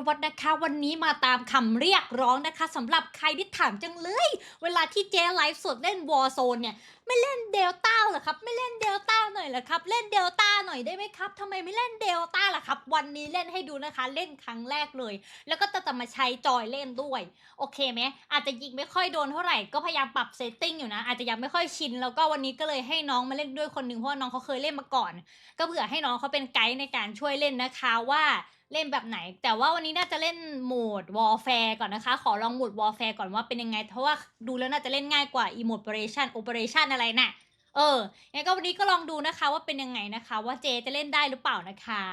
ที่ วันะคะวันนี้มาตามคำเรียกร้องนะคะสำหรับใครที่ถามจังเลย เวลาที่เจไลฟ์สดเล่นวอ r z โซนเนี่ยไม่เล่นเดลต้าเหรอครับ ไม่เล่นเดลต้าหน่อยเหรอครับ เล่นเดลต้าหน่อยได้ไหมครับทำไมไม่เล่นเดลต้าล่ะครับ วันนี้เล่นให้ดูนะคะ เล่นครั้งแรกเลย แล้วก็จะจะมาใช้จอยเล่นด้วย โอเคไหมอาจจะยิงไม่ค่อยโดนเท่าไหร่ก็พยายามปรับเซตติ้งอยู่นะ อาจจะยังไม่ค่อยชิน แล้วก็วันนี้ก็เลยให้น้องมาเล่นด้วยคนหนึ่งเพราะว่าน้องเขาเคยเล่นมาก่อน ก็เผื่อให้น้องเขาเป็นไกด์ในการช่วยเล่นนะคะว่าเล่นแบบไหน แต่ว่าวันนี้น่าจะเล่นโหมด Warfare ก่อนนะคะ ขอลองโหมด Warfare ก่อนว่าเป็นยังไง เพราะว่าดูแล้วน่าจะเล่นง่ายกว่า e m o d Operation Operation อะไรน่ะเอองั้นก็วันนี้ก็ลองดูนะคะว่าเป็นยังไงนะคะ ว่าเจจะเล่นได้หรือเปล่านะคะ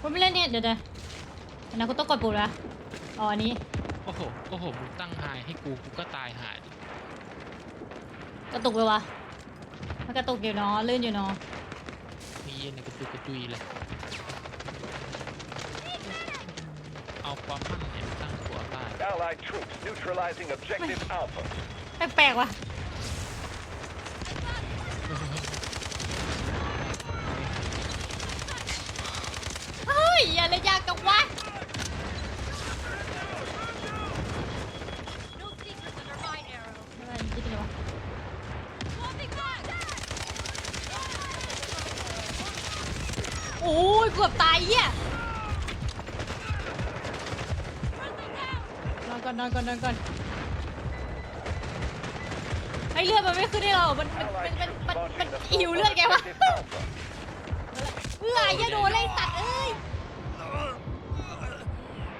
คุณไม่เล่นเนี่ยเดี๋ยวเดี๋ยวอันนั้นคุณต้องกดปุ่มละอ๋ออันนี้ โอ้โห โอ้โห มึงตั้งไฮให้กู กูก็ตายหายดิกระตุกเลยวะมันกระตุกอยู่เนาะลื่นอยู่เนาะมีเย็นในกระตุกกระจุยเลย เอาความมั่นเนี่ยมาตั้งตัวได้ Allied troops neutralizing objective Alpha. แปลกๆว่ะ เฮ้ยอย่าเลยยากกับวะ อะไรคิดเลยวะโอ้ยเกือบตายเหี้ยน อนก่อนนอนก่อนนอนก่อนไอ้เลือดมันไม่ขึ้นได้หรอมันมันมัน Allied มัน troops มันมัน launching หิว assault เลือด on แกวะ objective Alpha. เอื้ออย่าโดนเลยสัตว์เอ้ย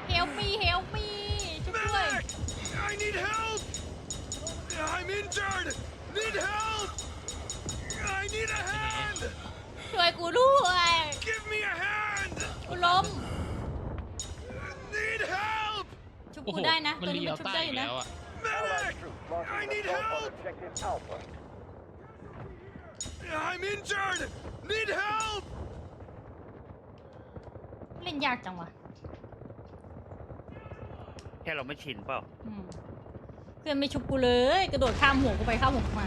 เฮลมีเฮลมีช่วยด้วย I need help! I'm injured! Need help! I need a hand! ช่วยกูด้วย Give me a hand! กูล้ม Need help! ชุบ โอ้กูโหได้นะมันตัวนี้เลีมัยนวชุบใต้ได้ออียู่กนะ แล้วอะ Medic! I need help! Objective Alpha. I'm injured! Need help! เล่นยากจังวะแค่เราไม่ชินเปล่าอืมเพื่อนไม่ชุบกูเลย กระโดดข้ามหัวกูไปข้ามหัวกูมา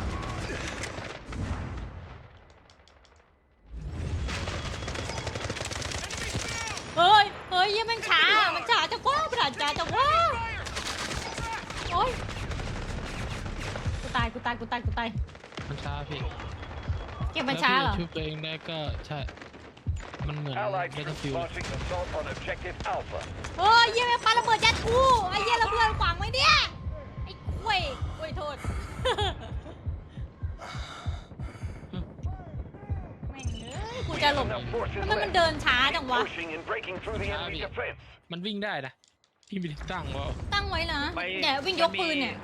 เฮ้ย เฮ้ยเหี้ยังมันช้า มันช้าจังว่าประหลาดจ้าจังว่าโอ๊ยกูตายกูตายกูตายกูตาย มันช้าพี่เก็บมันช้าเหรอแล้วพี่ชุบตัวเองได้ก็ใช่ มันเหมือน Allied เบต troops ฟิล launching assault on objective Alpha. เฮ้ยเยี่ยมงปาระเบิดยัดกูไอ้เยี่ยระเบิดขวางไว้เนี่ย ไอ้กล้วยกล้วยโทษ แม่งเอ้ยกู จะหลบ Enough forces ทำไมมัน left. เดินช้าจังวะ Pushing and breaking through the enemy Sabi. defense. มันวิ่งได้นะพี่ไม่ได้ตั้งว่าตั้งไว้นะไม่เนี่ยวิ่งยกปืนเนี่ย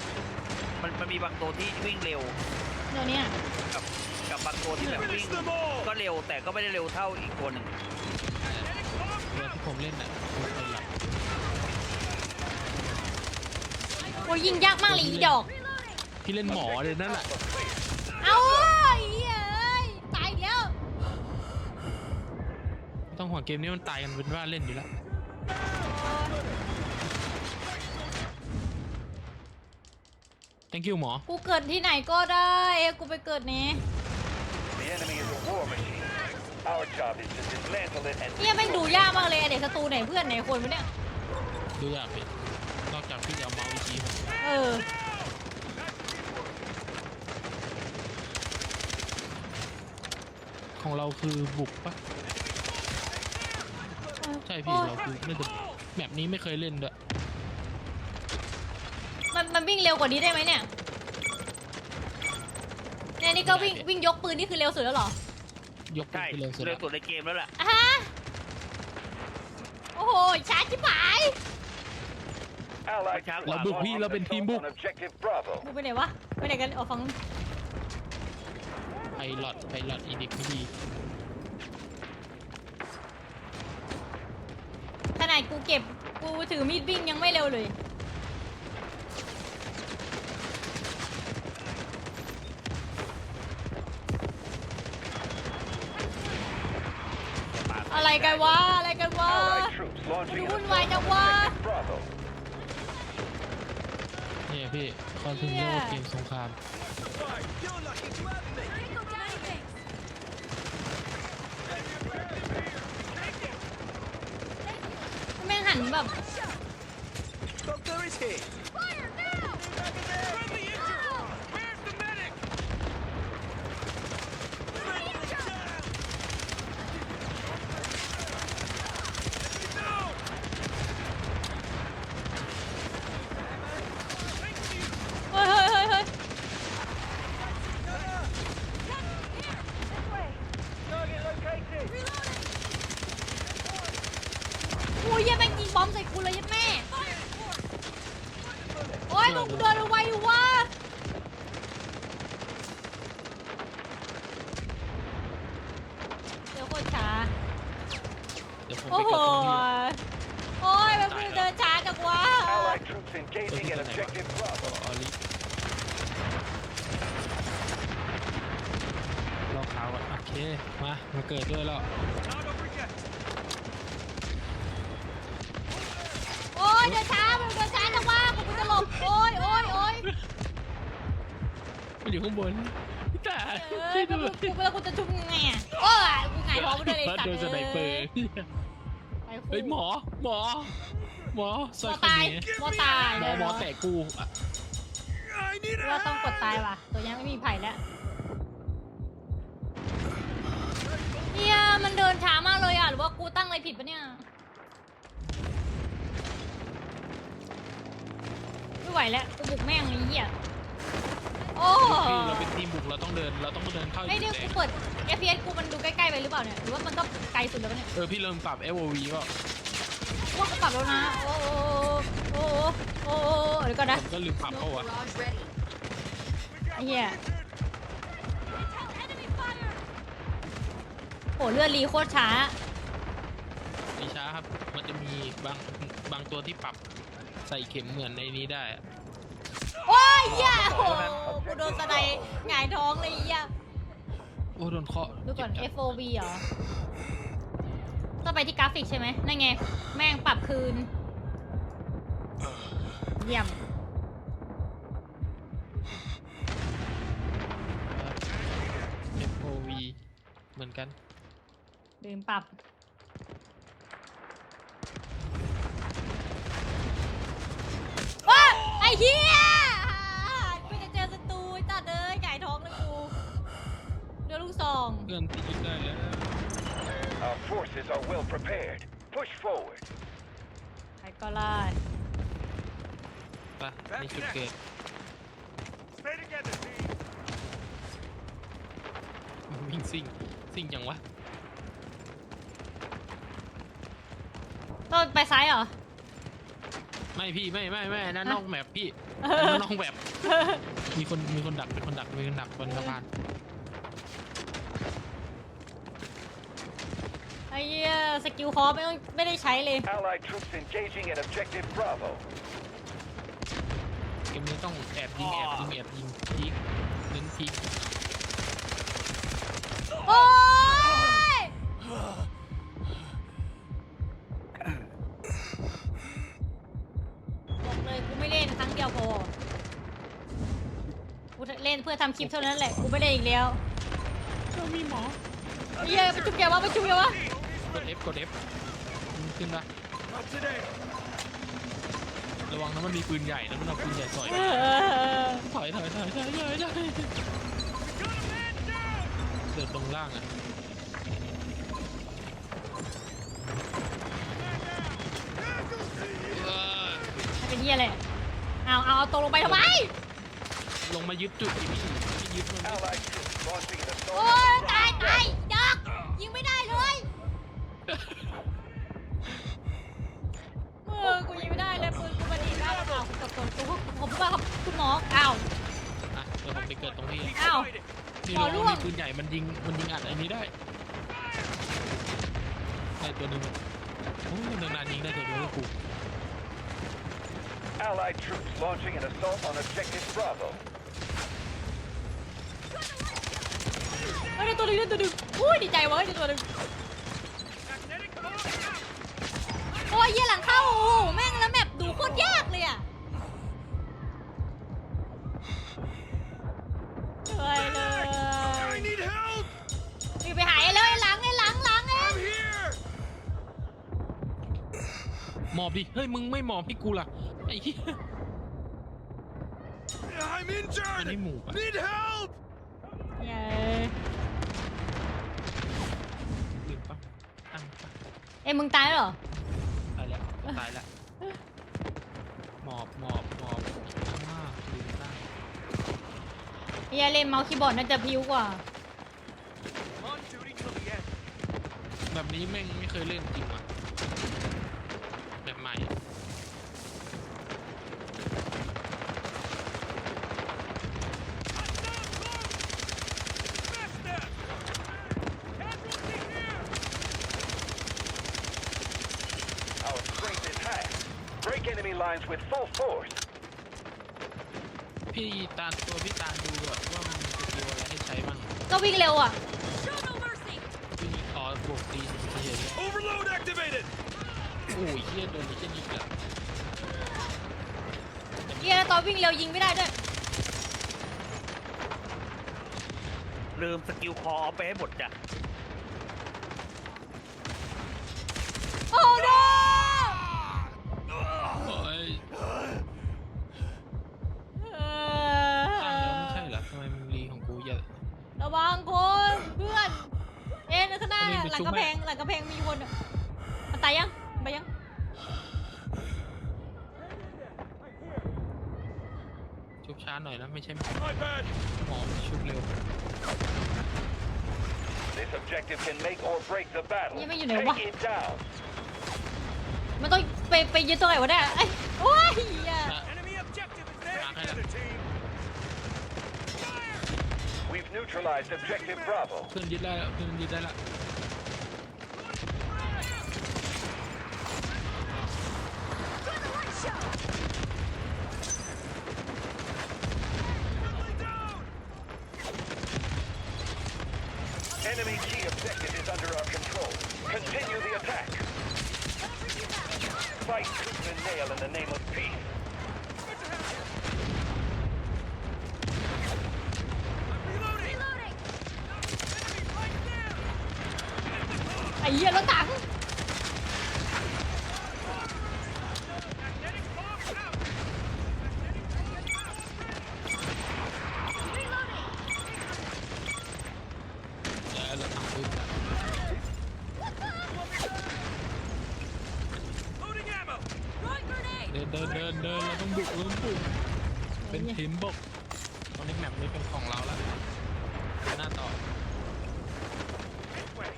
มันมันมีบางตัวที่วิ่งเร็วเดี๋ยวเนี้กับกับบางตัวที่แบบวิ่ง Finish them all! ก็เร็วแต่ก็ไม่ได้เร็วเท่าอีกตัวหนึ่งตัวที่ผมเล่นอะตัวคนหลักโอ้ยยิงยากมากเลยอีดอก พี่เล่นหมอเลยนั่นแหละ เอา ต้องห่วงเกมนี้มันตายกันเป็นว่าเล่นอยู่แล้ว thank you หมอ กูเกิดที่ไหนก็ได้เอ้ยกูไปเกิดนี้ The enemy is a war machine. Our job is to dismantle it and เนี่ยแม่งดูยากมากเลยอะเด็กศัตรูไหนเพื่อนไหนคนวะเนี่ย ดูอยากพี่นอกจากพี่จะเอาเมาส์อีกทีมาเออ ของเราคือบุกปะใช่พี่เราคือน่าจะแบบนี้ไม่เคยเล่นด้วยมันมันวิ่งเร็วกว่านี้ได้ไหมเนี่ยเนี่ยนี่ก็วิ่งวิ่งยกปืนนี่คือเร็วสุดแล้วเหรอยกปืนใช่ไปเลยสุดเร็แล้ววสุดในเกมแล้วแหละอะฮะโอ้โหช้าชิบหาย Allied Watch out, troops เราบุกพี่ launching เราเป็นทีมบุก assault on objective Bravo. มึงไปไหนวะไปไหนกันออกฟังไพลอตไพลอตอีเด็กไม่ดี นาดกูเก็บกูถือมีดวิ่งยังไม่เร็วเลย อะไรกันวะอะไรกันวะดูวุ่นวายจังวะ นี่พี่คอนเทนเนอร์เกมสงคราม นแบบ Doctor is here. Fire now! Friendly injured! Where's the medic? No! Thank you! เฮ้ยเฮ้ยเฮ้ยเฮ้ย Target located! อุ้ยเหี้ยังแม่งยิงบอมใส่กูเลยยังแม่ โอ้ยมึงเดินเอาไว้อยู่วะเดี๋ยวโคตรช้า เดี๋ยวผม โอ้ ไป โห เกิดตรงนี้ โอ้ยมันมึงเดินช้าจังวะ Allied troops engaging at objective ก็ Bravo. ออลิรอขาวอะโอเค มา มาเกิดด้วยแล้ว Not over yet! โอ้ยเดินช้ามันเดินช้าจังวะกูจะหลบโอ้ยโอ้ยโอ้ย มันอยู่ข้างบนแต่เอ้ยกูกูแล้วกูจะชุบยังไงอะโอ้ยกูหงายท้องไปเลยไอ้สัตโดว์นสไนเปอร์ไปคู่เฮ้ยหมอหมอ หมอหซมออยคนตายนี้หมอตายหมอหมอแตกกูอะ I need ว่า a ต้องกด hand! ตายว่ะ ตัวยังไม่มีไผ่แล้วเฮียมันเดินช้ามากเลยอะ หรือว่ากูตั้งอะไรผิดปะเนี่ย ไม่ไหวแล้ว กูบุกแม่งเลยเฮีย โอ้พี่เราเป็นทีมบุกเราต้องเดินเราต้องเดินเข้าไอ้ยจุเดี๋ดยวแดกูงเปิด FPS กูมันดูใกล้ๆไปหรือเปล่าเนี่ย หรือว่ามันก็ไกลสุดแล้วปะเนี่ยเออพี่เริ่มปรับ FOV ก็กูว่ากูปรับแล้วนะ โอ้โหโอ้โหโอ้โหเดี๋ยวก่อนผนะมก็ลืมปรับเข้าอะไอ้เหี้ยโหเลือดรีโคตรช้า ไม่ช้าครับ มันจะมีบางบางตัวที่ปรับใส่เข็มเหมือนในนี้ได้อะโอ้ยเหี้ยโอ้โหกูโดนสไนด์หงายท้องเลยเหี้ยโอ้โดนเคาะดูก่อนเจ็บจัด FOV เหรอต้องไปที่กราฟิกใช่ไหมนั่นไง แม่งปรับคืน เยี่ยมเออ FOV เหมือนกันลืมปรับ ว้าไอ้เหี้ย เพื่อนที่ยิงได้แล้ว Our forces are well prepared. Push forward. ใครก็ไล่ไปในจุดเกิด Stay together, team! วิ่งซิ่งซิ่งจังวะ ต้องไปซ้ายเหรอ ไม่พี่ไม่ไม่ไม่อันนั่นนอกแมปพี่อันนั้นนอกแมปมีคนมีคนดักมีคนดักมีคนดักบนสะพาน อ้เหี้ยสกิลคอร์ไม่ต้องไม่ได้ใช้เลย Allied troops engaging at objective Bravo. เกมนี้ต้องแอบยิงแอบยิงแอบยิงพีกเน้นพีกโอ้ยบอกเลยกูไม่เล่นครั้งเดียวพอ กูเล่นเพื่อทำคลิปเท่านั้นแหละ กูไม่เล่นอีกแล้วเรามีหมอไอ้เหี้ยไปจุกแกวะไปจุกแกวะ กด F กด F มันขึ้นปะ Not today! ระวังนะมันมีปืนใหญ่นะมันเอาปืนใหญ่ต่อยเออถอยถอยถอยถอยถอยถอย Got a man down! เดินลงล่างอะเออไม่เป็นเหี้ยเลยเอาเอาเอาตกลงไปทำไม ลงมายึดจุดที่พี่ที่ยึดมัน Allied troops launching an โอ้ assault. ยตายตายดอกยิงไม่ได้ อ้าวกดกดกูผมพูดว่าคุณหมออ้าวอะเดี๋ยวผมไปเกิดตรงที่อ้าว ที่ขอเราร่วง มีปืนใหญ่มันยิงมันยิงอัดไอ้นี้ได้ได้ตัวหนึงอะโอ้ยนานๆยิงได้ตัวเดียวก็กู Allied troops launching an assault on objective Bravo. เฮ้ยได้ตัวหนึงได้ตัวหนึงอุ้ยดีใจเว้ยได้ตัวหนึง Magnetic mode out! โอ้ยเยี่ยหลังเข้าโอ้โหแม่งแล้วแมปดูโคตรยากเลยอะ หมออบดิเฮ้ยมึงไม่หมอบให้กูล่ะไอ้เหี้ย I'm อัน injured! นี้หมูปะ Need help! เย้ลืมปะตั้งปะเอ้ยมึงตายแล้วเหรอ ตายแล้วตายแล้วหมอบหมอบหมอบอ่าลืมตั้งเฮียเล่นเมาส์คีย์บอร์ดน่าจะพิ้วกว่า On duty till the end. แบบนี้แม่งไม่เคยเล่นจริงว่ะ แบบใหม่ Faster! Casualty here! Our strength is high. Break enemy lines with full force. พี่ตาลตัวพี่ตาลดูแบบว่ามันมีสกิลอะไรให้ใช้บ้าง ก็วิ่งเร็วอะพี่นี่อ๋อบวกตีเฉยๆ Overload activated! โอ้ยเฮียโดนไอ้เช่นนี้อีกแล้วเฮียตอนวิ่งเร็วยิงไม่ได้ด้วย ลืมสกิลคอเอาไปให้หมดจ้ะ ระวังคนเพื่อนเอ็นข้างหน้าอันนี้หลังไปชุบกระแพไหมงหลังกระแพงมีคนอะมันตายยังไปยังชุบช้าหน่อยนะไม่ใช่ My bad! หมอชุบเร็ว This objective can make or break the battle. Yeah, but you know what? Take it down. มันต้องไปไปยึดตรงไหนวะเนี่ยไอ้ยโอ้ยเหี้ย นะ Enemy objective is there! Mark it Together, team! We've neutralized objective Bravo. เพื่อนยึดได้แล้วเพื่อนยึดได้แล้ว Enemy key objective is under our control. Continue the attack. Fight tooth and nail in the name of peace. Reloading! Enemy right there! ไอ้เหี้ยรถถัง Magnetic bomb out! แล้วเราทำปึ๊บ Loading ammo! เดินเดินเดินเดินเราต้องบุกเราต้องบุกเป็นทีมบุ กตอนนี้แมปนี้เป็นของเราแล้วเดินหน้าต่อ This way!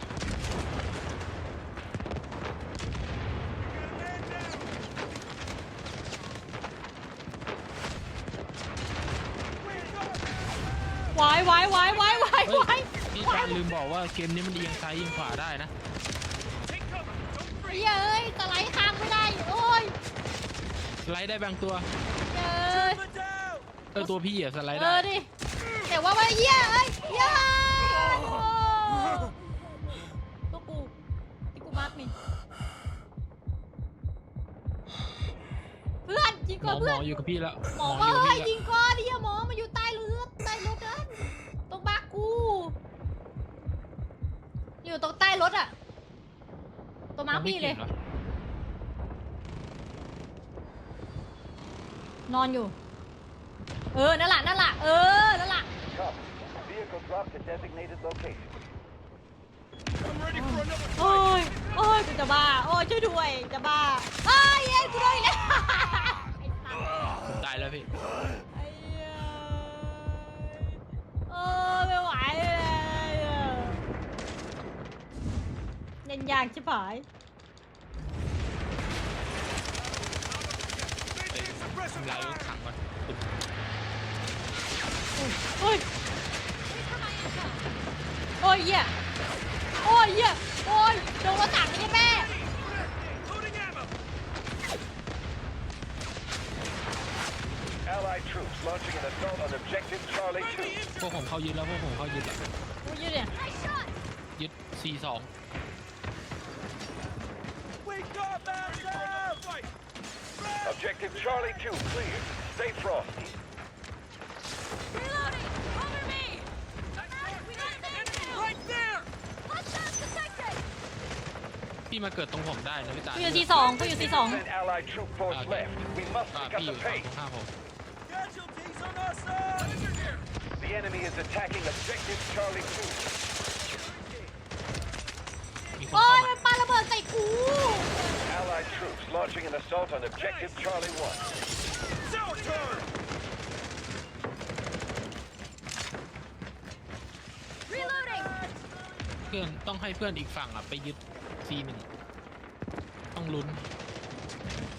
Man down! วายวายวายวายวายเฮ้วายยพี่ตาลลืมบอกว่าเกมนี้มันเอียงซ้ายเอียงขวาได้นะ Take cover! Don't ไอ้ breathe! เหี้ยเอ้ยสไลด์ค้างไม่ได้ โอ้ยสไลด์ได้บางตัวเอ้ย Put down! เออตัวพี่อะสไลด์เอได้อดิ แต่ว่าว่าเหี้ยเอ้ยเหี้ยตัวกูที่กูมาร์กนี่ เพื่อนยิงหมก่ออนหมเพื่ออน อยู่กับพี่แล้วหมออว่าอยู่กับเฮ้ยพี่ยิงก่อนเฮียหมอมาอยู่ใต้เรือใต้รถนั้นตรงบ้านกู อยู่ตรงใต้รถอะตัวมาร์คพี่เลย นอนอยู่ เออ นั่นแหละ นั่นแหละ เออ นั่นแหละ Copy. Vehicle dropped to designated location. I'm ready for another โอ้ย โอ้ยกูจะบ้า โอ้ยช่วยด้วย จะบ้าไอ้ยเอ้ยกูโดนอีกแล้วไอ้สัสผมตายแล้วพี่ ไอ้เหี้ยเออไม่ไหวเลยอะเล่นยากชิบหาย ไปทำลายรถถังก่อนปึ๊บ โอ้ยโอ้ยเหี้ยโอ้ยเหี้ยโอ้ยโดนรถถังนี่แม่ Loading ammo! Allied troops launching an assault on objective Charlie 2. พวกผมเข้ายึดแล้วพวกผมเข้ายึดแล้วโอ้ยเนี่ยยึด C2 Wake up, man! down! Fight! Objective Charlie 2 clear. Stay frosty. พี่พี่มาเกิดตรงผมได้นะพี่ตากูอยู่ซีสองกูอยู่ซีสอง Percent Allied troop force Okay. left. We must อ่า pick up พี่อ the ยู่ฝั่ง pace. ตรงข้ามผม Casualties on our side! The enemy is attacking objective Charlie 2. มีคนโอ้เข้ายมามันปาระเบิดใส่กู Allied troops launching an assault on objective Charlie 1. It's our turn! Reloading! เพื่อนต้องให้เพื่อนอีกฝั่งอะไปยึด C1 ต้องลุ้น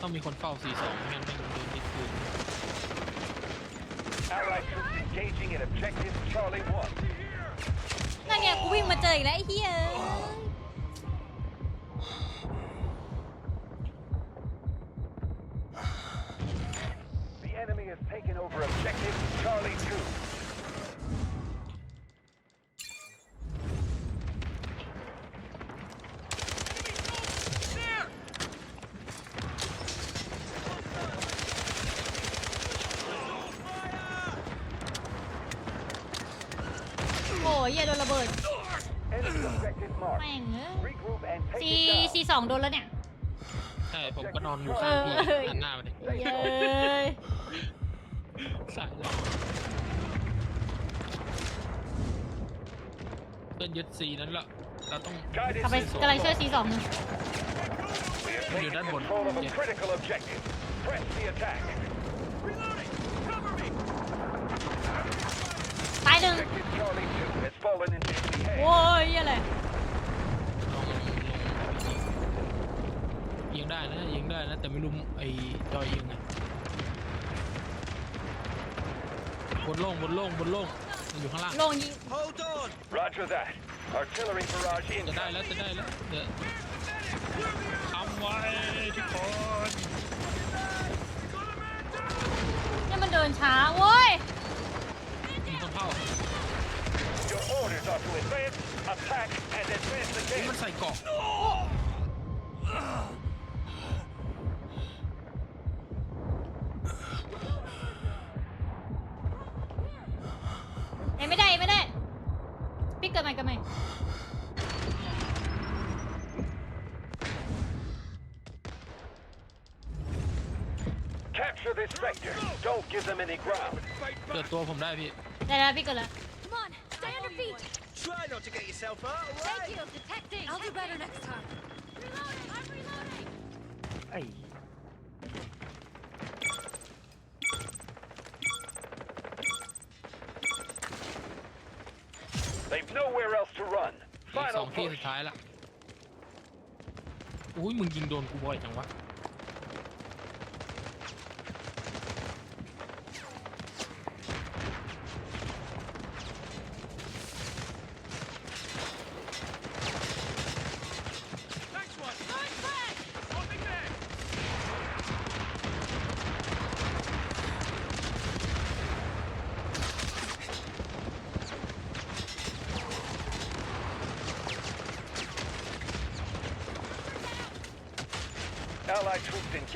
ต้องมีคนเฝ้า C2 ไม่งั้นไม่งั้นโดนยึดคืน Allied troops engaging at objective Charlie 1. นั่นไงกูวิ่งมาเจออีกแล้วไอ้เหี้ย The enemy has taken over objective Charlie 2. There! โอ้ยเหี้ยโดนระเบิด Enemy objective marked. แม่งเอ้ย Regroup and ซี take it down. ซีสองโดนแล้วเนี่ย ใช่ผมก็นอนอยู่ข้างพี่เออ หันหน้ามาดิเย้ยสายเราเพื่อนยึด C นั้นละเราต้อง Guided กลับไป system กำลังช่วยซีสองอยู่ We have You're taken done one. control of a Yeah. critical objective. Press the attack. Reloading! Cover me! ตายหนึ่ง Objective Charlie 2 has fallen into enemy hands. โอ้ยเหี้ยอะไร ลองลงยิงยิง ได้นะยิงได้นะ แต่ไม่รู้ไอ้จอยยิงไงบนโล่งบนโล่งบนโล่งมันอยู่ข้างล่าง ลงยิง Hold on! Roger that. Artillery barrage จะได้ incoming. แล้วจะได้แล้วเดี๋ยวทำไว้ทุกคนเนี่ยมันเดินช้าเว้ยมีคนเข้า Your orders are to advance, attack, and advance the นี่ game. มันใส่เกาะเอ้ ตัวผมได้พี่ ได้แล้วพี่เกิดแล้ว Come on, stay on your feet! Try not to get yourself hurt, Thank alright? you, detecting! I'll do better next time. Reloading! I'm reloading! ไอ้ They've nowhere else to run. อีกสอ Final งที่ push. สุดท้ายละอุ้ยมึงยิงโดนกูบ่อยจังวะ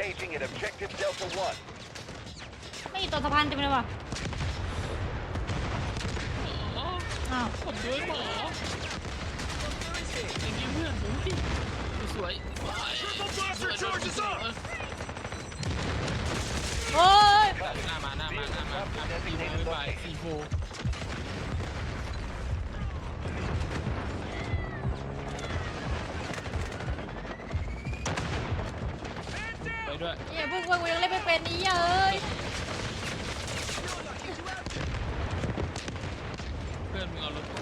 engaging at objective Delta 1. ไม่อยู่ตัวสะพานเต็มเลยว่ะอ้าวผมด้วยหมอไอ้นี่เพื่อนผมที่สวย Triple blaster charges up! โอ้ย หน้ามาหน้ามาหน้ามาหน้ามาซีโฟไม่ไปซีโฟ ด้วยอย่าเพิ่งวางเวงเล่นไม่เป็นนี่เอ้ยเพื่อนมึงเอารถตู้ถูก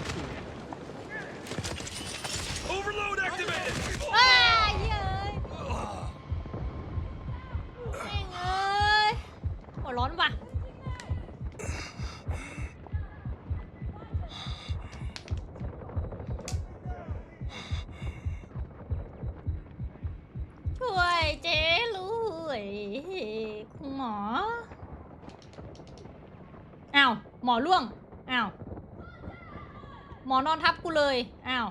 อ้าวหมอล่วงอ้าวหมอนอนทับกูเลยอ้าว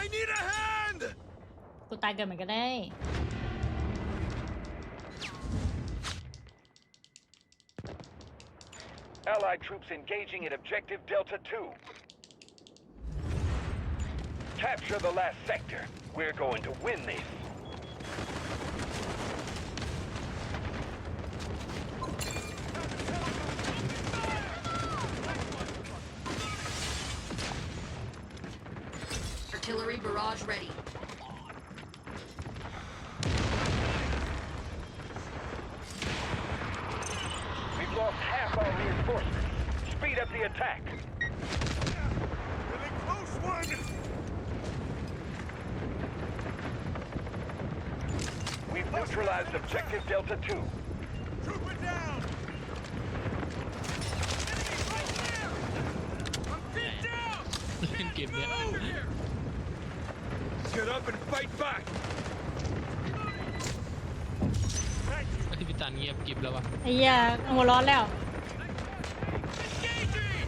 I need a hand! กูตายเกินเหมือนกันได้ barrage ready. We've lost half our reinforcements. Speed up the attack. Really close one! We've neutralized objective Delta 2. Trooper down! Enemy right there! I'm down! Get me out! งียบกริบแล้ววะไอ้เหี้ยหัวร้อนแล้ว Engaging!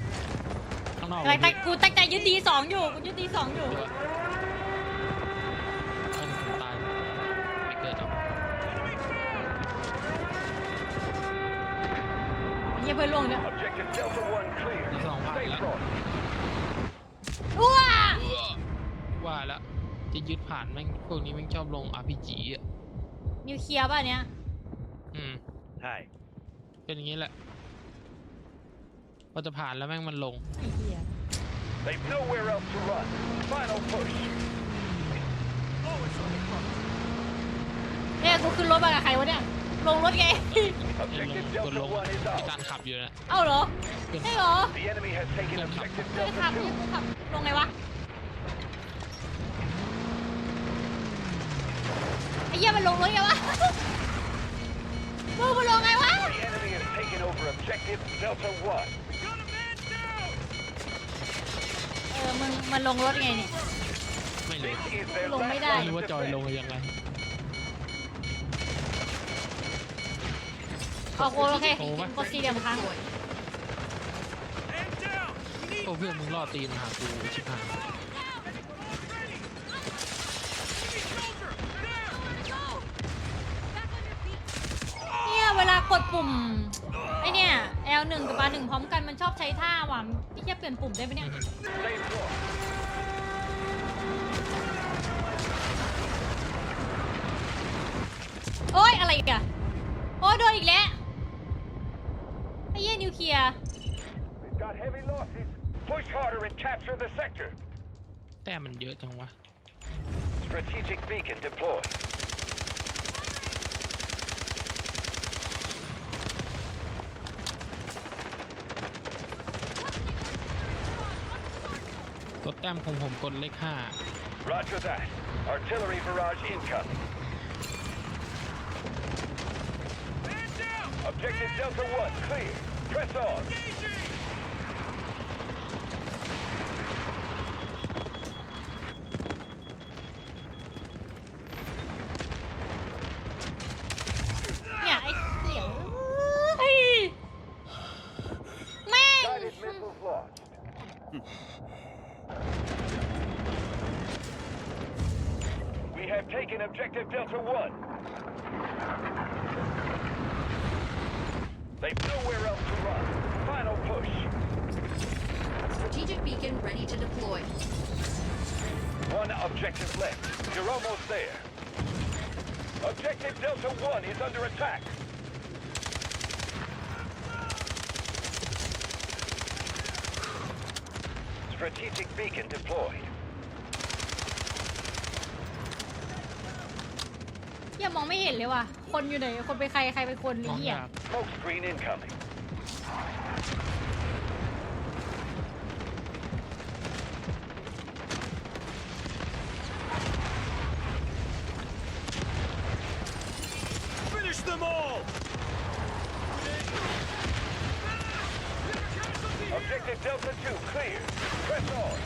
ข้างนอกกำลังตั้งกูตั้งใจยึดดีสองอยู่กูยึดดีสองอยู่เดี๋ยวเอ้ยผมตายไม่เกิดหรอกไอ้เหี้ยเพื่อนล่วงเนี่ย Objective Delta 1 clear. Đi vào ngoài Stay lắm. front. ว้าว่าแล้วจะยึดผ่านแม่งพวกนี้แม่งชอบลง RPG อะนิวเคลียร์ป่ะเนี้ย อืม ใช่ เป็นอย่างนี้แหละพอจะผ่านแล้วแม่งมันลง ไอ้เหี้ย They've nowhere else to run. Final push. เนี่ยกูขึ้นรถมากับใครวะเนี่ย ลงรถไงเห็นลง Objective กด Delta ลง1 is พี่ตา out. ลขับอยู่นะเอ้าเหรอใช่เหรอ The enemy has taken Lên khắp. objective ไม่ได้ขับ Delta ไม่ 2. ได้ขับ ลงไงวะ ไอ้เหี้ยมันลงรถไงวะ มึงมันลงไงวะ The enemy has taken over objective Delta 1. Got a man down! เออมึงมันลงรถไงเนี่ย ไม่รู้ This is their Lùng last mới line đây. ไม่รู้ of ว่าจอยลง defense. ยังไงเอาโอโอเคโอ้ปะกดสี่เหลี่ยมค้าง Deploy. Man down! We need โอ้เพื่อนมึงล่อตีนมาหากูชิบหาย ready! Enemy soldier! There! Go! Back on your feet. เนี่ยเวลากด ปุ่มไอเนี่ย L1 กับ R1 พร้อมกันมันชอบใช้ท่าว่ะที่จะเปลี่ยนปุ่มได้ไหมเนี่ย Stay front. โอ้ยอะไรอีกอะโอ้ยโดนอีกแล้วไอ้เหี้ยนิวเคลียร์ We've got heavy losses. Push harder and capture the sector. แต้มมันเยอะจังวะ Strategic beacon deployed. ดแต้มของผมกดเลขห้า Roger that. Artillery barrage incoming. Man down! Objective Delta 1 clear. Press on. Engaging! เนี่ย ไอ้เสี่ยวเฮ้ยแม่ง Guided missiles launched. We have taken objective Delta 1. They've nowhere else to run. Final push. Strategic beacon ready to deploy. One objective left. You're almost there. Objective Delta 1 is under attack. Strategic beacon deployed. เหี้ยมองไม่เห็นเลยว่ะ คนอยู่ไหน คนเป็นใคร ใครเป็นคนมองเหี้ยยาก Smoke screen incoming. Finish them all! Objective Delta 2 clear. Press on.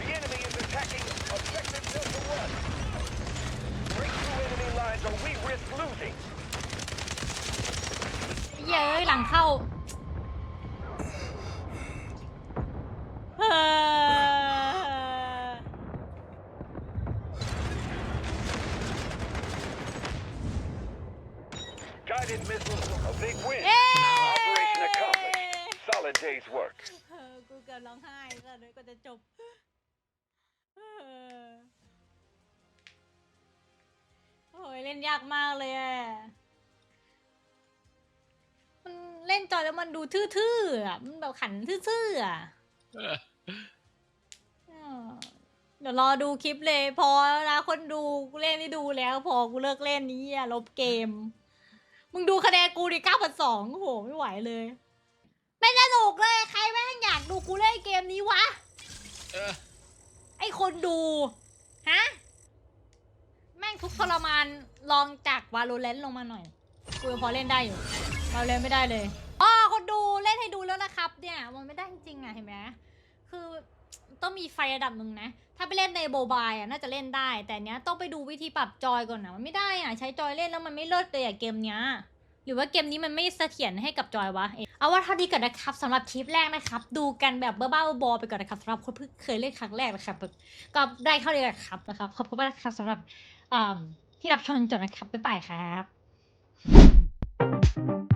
The enemy is attacking Objective Delta 1. Break through enemy lines or we risk losing. เหี้ยเอ้ยหลังเข้าเฮ้อ Guided missiles, a big win. เอ้ Operation accomplished. Solid day's work. เออกูเกือบร้องไห้ก็เลยก็จะจบเออโอ้ยเล่นยากมากเลยอะมันเล่นจอยแล้วมันดูทื่อๆอะมันแบบขันทื่อๆอะเออเออเดี๋ยวรอดูคลิปเลย พอแล้วคนดูกูเล่นไม่ดูแล้ว พอกูเลิกเล่นนี้อะลบเกม มึงดูคะแนนกูดิเก้าพันสองโอ้โหไม่ไหวเลย ไม่สนุกเลย ใครแม่งอยากดูกูเล่นเกมนี้วะ เออไอคนดู ฮะ แม่งทุกข์ทรมานลองจากวาโลเลนลงมาหน่อย กูยังพอเล่นได้อยู่วาโลเลนไม่ได้เลยอ๋อคนดูเล่นให้ดูแล้วนะครับ เนี่ยมันไม่ได้จริงๆอะเห็นไหมคือต้องมีไฟระดับหนึ่งนะ ถ้าไปเล่นในโบบายอะน่าจะเล่นได้ แต่เนี้ยต้องไปดูวิธีปรับจอยก่อนนะมันไม่ได้อะใช้จอยเล่นแล้วมันไม่เลิศเลยอะเกมเนี้ย หรือว่าเกมนี้มันไม่เสถียรให้กับจอยวะ เอาว่าเท่านี้ก่อนนะครับสำหรับคลิปแรกนะครับ ดูกันแบบเบ้าๆบอไปก่อนนะครับสำหรับคนเพิ่งเคยเล่นครั้งแรกนะครับก็ได้เท่านี้แหละครับนะครับขอบคุณมากนะครับสำหรับที่รับชมจนนะครับบ๊ายบายครับ